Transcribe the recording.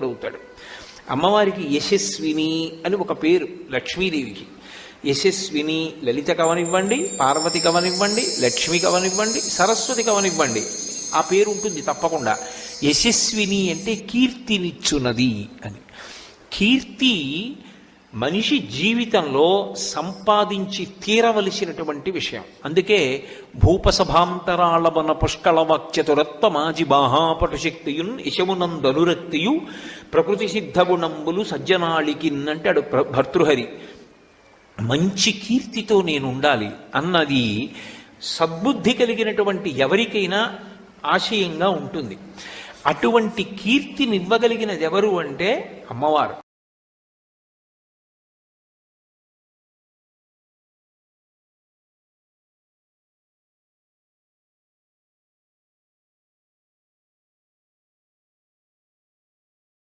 అవుతాడు అమ్మవారికి యశస్విని అని ఒక పేరు లక్ష్మీదేవికి. యశస్విని లలిత కవనివ్వండి పార్వతి కవనివ్వండి లక్ష్మి కవనివ్వండి సరస్వతి కవనివ్వండి. ఆ పేరు ఉంటుంది తప్పకుండా. యశస్విని అంటే కీర్తినిచ్చునది అని. కీర్తి మనిషి జీవితంలో సంపాదించి తీరవలసినటువంటి విషయం. అందుకే భూపసభాంతరాళవన పుష్కళవాక్యతురత్వ మాజి బాహాపటుశక్తియున్ ఇశమునందనురక్తియు ప్రకృతి సిద్ధగుణంబులు సజ్జనాళికిన్ అంటాడు ప్ర- భర్తృహరి. మంచి కీర్తితో నేను ఉండాలి అన్నది సద్బుద్ధి కలిగినటువంటి ఎవరికైనా ఆశయంగా ఉంటుంది. అటువంటి కీర్తినివ్వగలిగినది ఎవరు అంటే అమ్మవారు.